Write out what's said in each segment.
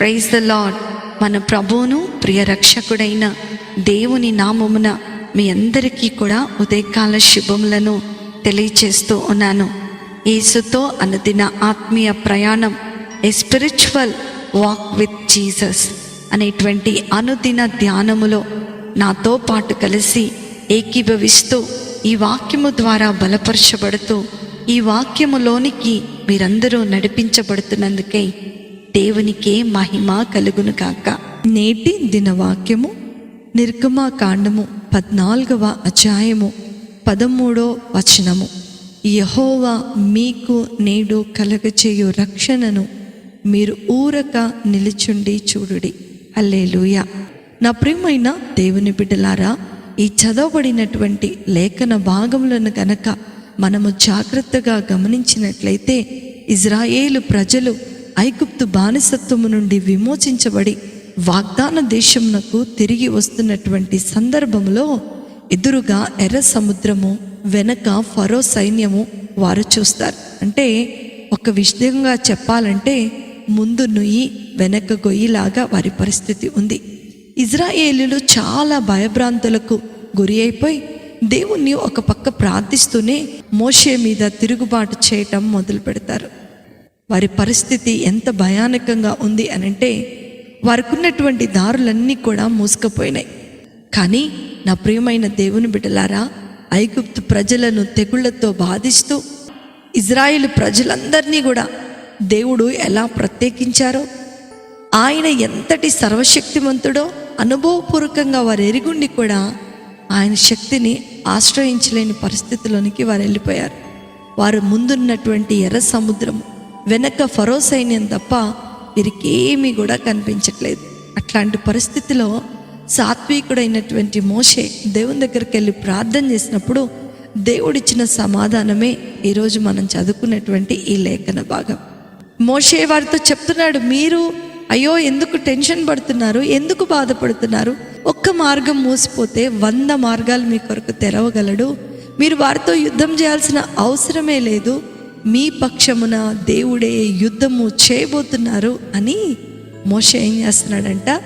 Praise the lord మన ప్రభువును ప్రియ రక్షకుడైన దేవుని నామమున మీ అందరికీ కూడా ఉదయకాల శుభములను తెలియచేస్తూ ఉన్నాను. యేసుతో అనుదిన ఆత్మీయ ప్రయాణం a spiritual walk with Jesus అనేటువంటి అనుదిన ధ్యానములో నాతో పాటు కలిసి ఏకీభవిస్తూ ఈ వాక్యము ద్వారా బలపరచబడుతూ ఈ వాక్యములోనికి మీరందరూ నడిపించబడుతున్నందుకే దేవునికే మహిమ కలుగును కాక నేటి దినవాక్యము నిర్గమాకాండము పద్నాలుగవ అధ్యాయము పదమూడో వచనము. యహోవా మీకు నేడు కలగచేయు రక్షణను మీరు ఊరక నిలుచుండి చూడుడి. అల్లేలుయ నా ప్రియమైన దేవుని బిడ్డలారా ఈ చదవబడినటువంటి లేఖన భాగములను గనక మనము జాగ్రత్తగా గమనించినట్లయితే ఇజ్రాయేలు ప్రజలు ఐగుప్తు బానిసత్వము నుండి విమోచించబడి వాగ్దాన దేశమునకు తిరిగి వస్తున్నటువంటి సందర్భంలో ఎదురుగా ఎర్ర సముద్రము వెనక ఫరో సైన్యము వారు చూస్తారు. అంటే ఒక విషయంగా చెప్పాలంటే ముందు నుయ్యి వెనక గొయ్యిలాగా వారి పరిస్థితి ఉంది. ఇజ్రాయేలీలు చాలా భయభ్రాంతులకు గురి అయిపోయి దేవుణ్ణి ఒక పక్క ప్రార్థిస్తూనే మోషే మీద తిరుగుబాటు చేయటం మొదలు పెడతారు వారి పరిస్థితి ఎంత భయానకంగా ఉంది అనంటే వారికి ఉన్నటువంటి దారులన్నీ కూడా మూసుకుపోయినాయి. కానీ నా ప్రియమైన దేవుని బిడ్డలారా ఐగుప్తు ప్రజలను తెగుళ్ళతో బాధిస్తూ ఇజ్రాయిల్ ప్రజలందరినీ కూడా దేవుడు ఎలా ప్రత్యేకించారో ఆయన ఎంతటి సర్వశక్తిమంతుడో అనుభవపూర్వకంగా వారు ఎరుగుండి కూడా ఆయన శక్తిని ఆశ్రయించలేని పరిస్థితిలోనికి వారు వెళ్ళిపోయారు. వారు ముందున్నటువంటి ఎర్ర సముద్రం వెనక ఫరో సైన్యం తప్ప వీరికేమీ కూడా కనిపించట్లేదు. అట్లాంటి పరిస్థితిలో సాత్వికుడైనటువంటి మోషే దేవుని దగ్గరికి వెళ్ళి ప్రార్థన చేసినప్పుడు దేవుడిచ్చిన సమాధానమే ఈరోజు మనం చదువుకున్నటువంటి ఈ లేఖన భాగం. మోషే వారితో చెప్తున్నాడు మీరు అయ్యో ఎందుకు టెన్షన్ పడుతున్నారు? ఎందుకు బాధపడుతున్నారు? ఒక్క మార్గం మూసిపోతే వంద మార్గాలు మీ కొరకు తెరవగలడు. మీరు వారితో యుద్ధం చేయాల్సిన అవసరమే లేదు. మీ పక్షమున దేవుడే యుద్ధము చేయబోతున్నారు అని మోష ఏం చేస్తున్నాడంట?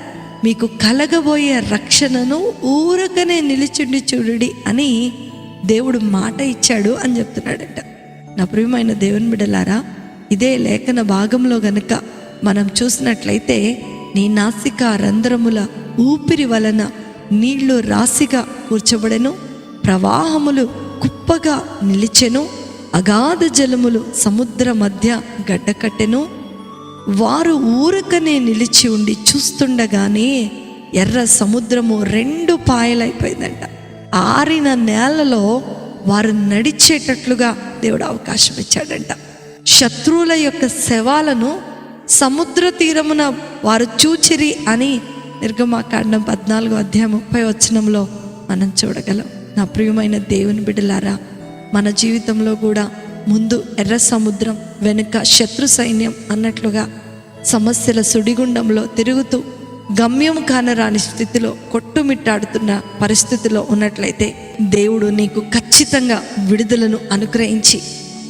మీకు కలగబోయే రక్షణను ఊరకనే నిలిచుండి చూడుడి అని దేవుడు మాట ఇచ్చాడు అని చెప్తున్నాడంట. నా ప్రియమైన దేవుని బిడలారా ఇదే లేఖన భాగంలో గనుక మనం చూసినట్లయితే నీ నాసిక రంధ్రముల ఊపిరి వలన నీళ్ళు రాశిగా కూర్చబడెను ప్రవాహములు కుప్పగా నిలిచెను అగాధ జలములు సముద్ర మధ్య గడ్డకట్టెను వారు ఊరకనే నిలిచి ఉండి చూస్తుండగానే ఎర్ర సముద్రము రెండు పాయలైపోయిందంట. ఆరిన నేలలో వారు నడిచేటట్లుగా దేవుడు అవకాశం ఇచ్చాడంట. శత్రువుల యొక్క శవాలను సముద్ర తీరమున వారు చూచిరి అని నిర్గమాకాండం పద్నాలుగో అధ్యాయం ముప్పై వచనంలో మనం చూడగలం. నా ప్రియమైన దేవుని బిడ్డలారా మన జీవితంలో కూడా ముందు ఎర్ర సముద్రం వెనుక శత్రు సైన్యం అన్నట్లుగా సమస్యల సుడిగుండంలో తిరుగుతూ గమ్యం కానరాని స్థితిలో కొట్టుమిట్టాడుతున్న పరిస్థితిలో ఉన్నట్లయితే దేవుడు నీకు ఖచ్చితంగా విడుదలను అనుగ్రహించి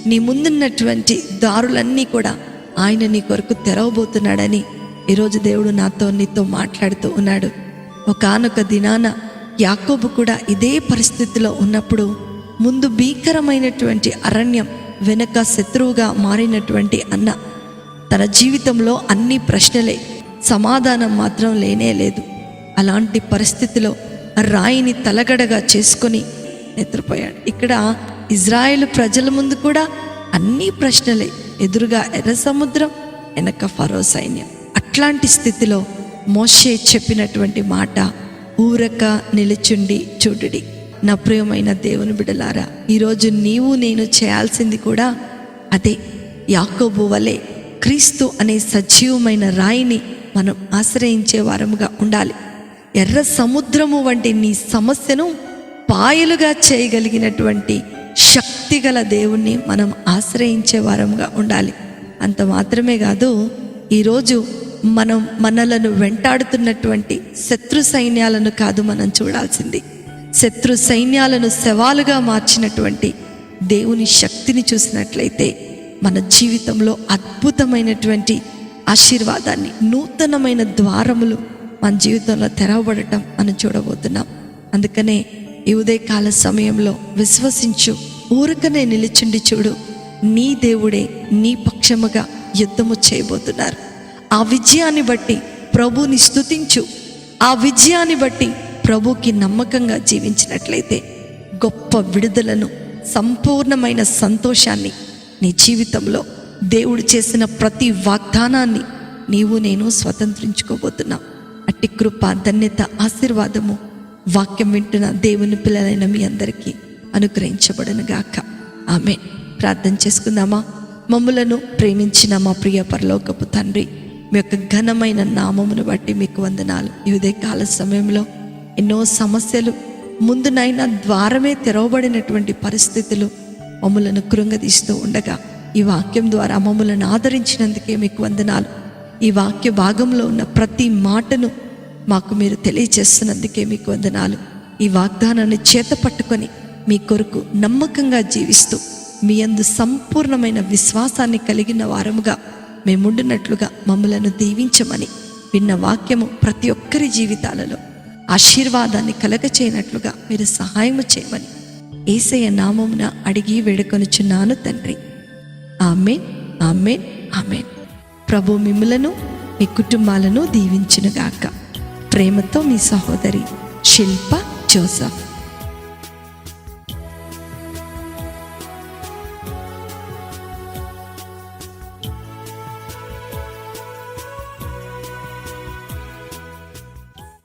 నీ ముందున్నటువంటి దారులన్నీ కూడా ఆయన నీ కొరకు తెరవబోతున్నాడని ఈరోజు దేవుడు నాతో నీతో మాట్లాడుతూ ఉన్నాడు. ఒకానొక దినాన యాకోబు కూడా ఇదే పరిస్థితిలో ఉన్నప్పుడు ముందు భీకరమైనటువంటి అరణ్యం వెనక శత్రువుగా మారినటువంటి అన్న. తన జీవితంలో అన్ని ప్రశ్నలే సమాధానం మాత్రం లేనే లేదు. అలాంటి పరిస్థితిలో రాయిని తలగడగా చేసుకొని నిద్రపోయాడు. ఇక్కడ ఇజ్రాయెల్ ప్రజల ముందు కూడా అన్ని ప్రశ్నలే ఎదురుగా ఎర్ర సముద్రం వెనక ఫరో సైన్యం. అట్లాంటి స్థితిలో మోషే చెప్పినటువంటి మాట ఊరక నిలుచుండి చూడుడి. నా ప్రియమైన దేవుని బిడలారా ఈరోజు నీవు నేను చేయాల్సింది కూడా అదే. యాకోబు వలె క్రీస్తు అనే సజీవమైన రాయిని మనం ఆశ్రయించే వారముగా ఉండాలి. ఎర్ర సముద్రము వంటి నీ సమస్యను పాయలుగా చేయగలిగినటువంటి శక్తిగల దేవుణ్ణి మనం ఆశ్రయించే వారంగా ఉండాలి. అంత మాత్రమే కాదు ఈరోజు మనం మనలను వెంటాడుతున్నటువంటి శత్రు సైన్యాలను కాదు మనం చూడాల్సింది. శత్రు సైన్యాలను శవాలుగా మార్చినటువంటి దేవుని శక్తిని చూసినట్లయితే మన జీవితంలో అద్భుతమైనటువంటి ఆశీర్వాదాన్ని నూతనమైన ద్వారములు మన జీవితంలో తెరవబడటం మనం చూడబోతున్నాం. అందుకనే ఈ ఉదయకాల సమయంలో విశ్వసించు ఊరకనే నిలిచిండి చూడు. నీ దేవుడే నీ పక్షముగా యుద్ధము చేయబోతున్నారు. ఆ విజయాన్ని బట్టి ప్రభుని స్తుతించు. ఆ విజయాన్ని బట్టి ప్రభుకి నమ్మకంగా జీవించినట్లయితే గొప్ప విడుదలను సంపూర్ణమైన సంతోషాన్ని నీ జీవితంలో దేవుడు చేసిన ప్రతి వాగ్దానాన్ని నీవు నేను స్వతంత్రించుకోబోతున్నా. అట్టి కృప ధన్యత ఆశీర్వాదము వాక్యం వింటున్న దేవుని పిల్లలైన మీ అందరికీ అనుగ్రహించబడను గాక. ఆమె ప్రార్థన చేసుకుందామా? మమ్ములను ప్రేమించిన మా ప్రియ పరలోకపు తండ్రి మీ యొక్క ఘనమైన నామమును బట్టి మీకు వందనాలు. ఈ ఉదయకాల సమయంలో ఎన్నో సమస్యలు ముందునైనా ద్వారమే తెరవబడినటువంటి పరిస్థితులు మమ్మలను కృంగదీస్తూ ఉండగా ఈ వాక్యం ద్వారా మమ్మలను ఆదరించినందుకే మీకు వందనాలు. ఈ వాక్య భాగంలో ఉన్న ప్రతి మాటను మాకు మీరు తెలియచేస్తున్నందుకే మీకు వందనాలు. ఈ వాగ్దానాన్ని చేత పట్టుకొని మీ కొరకు నమ్మకంగా జీవిస్తూ మీ అందు సంపూర్ణమైన విశ్వాసాన్ని కలిగిన వారముగా మేముండినట్లుగా మమ్మలను దీవించమని విన్న వాక్యము ప్రతి ఒక్కరి జీవితాలలో ఆశీర్వాదాన్ని కలగచేయనట్లుగా మీరు సహాయం చేయమని ఏసయ్య నామమున అడిగి వేడుకొనుచున్నాను తండ్రి. ఆమె ఆమె ఆమె ప్రభు మిమ్మలను మీ కుటుంబాలను దీవించునుగాక. ప్రేమతో మీ సహోదరి శిల్ప జోసఫ్.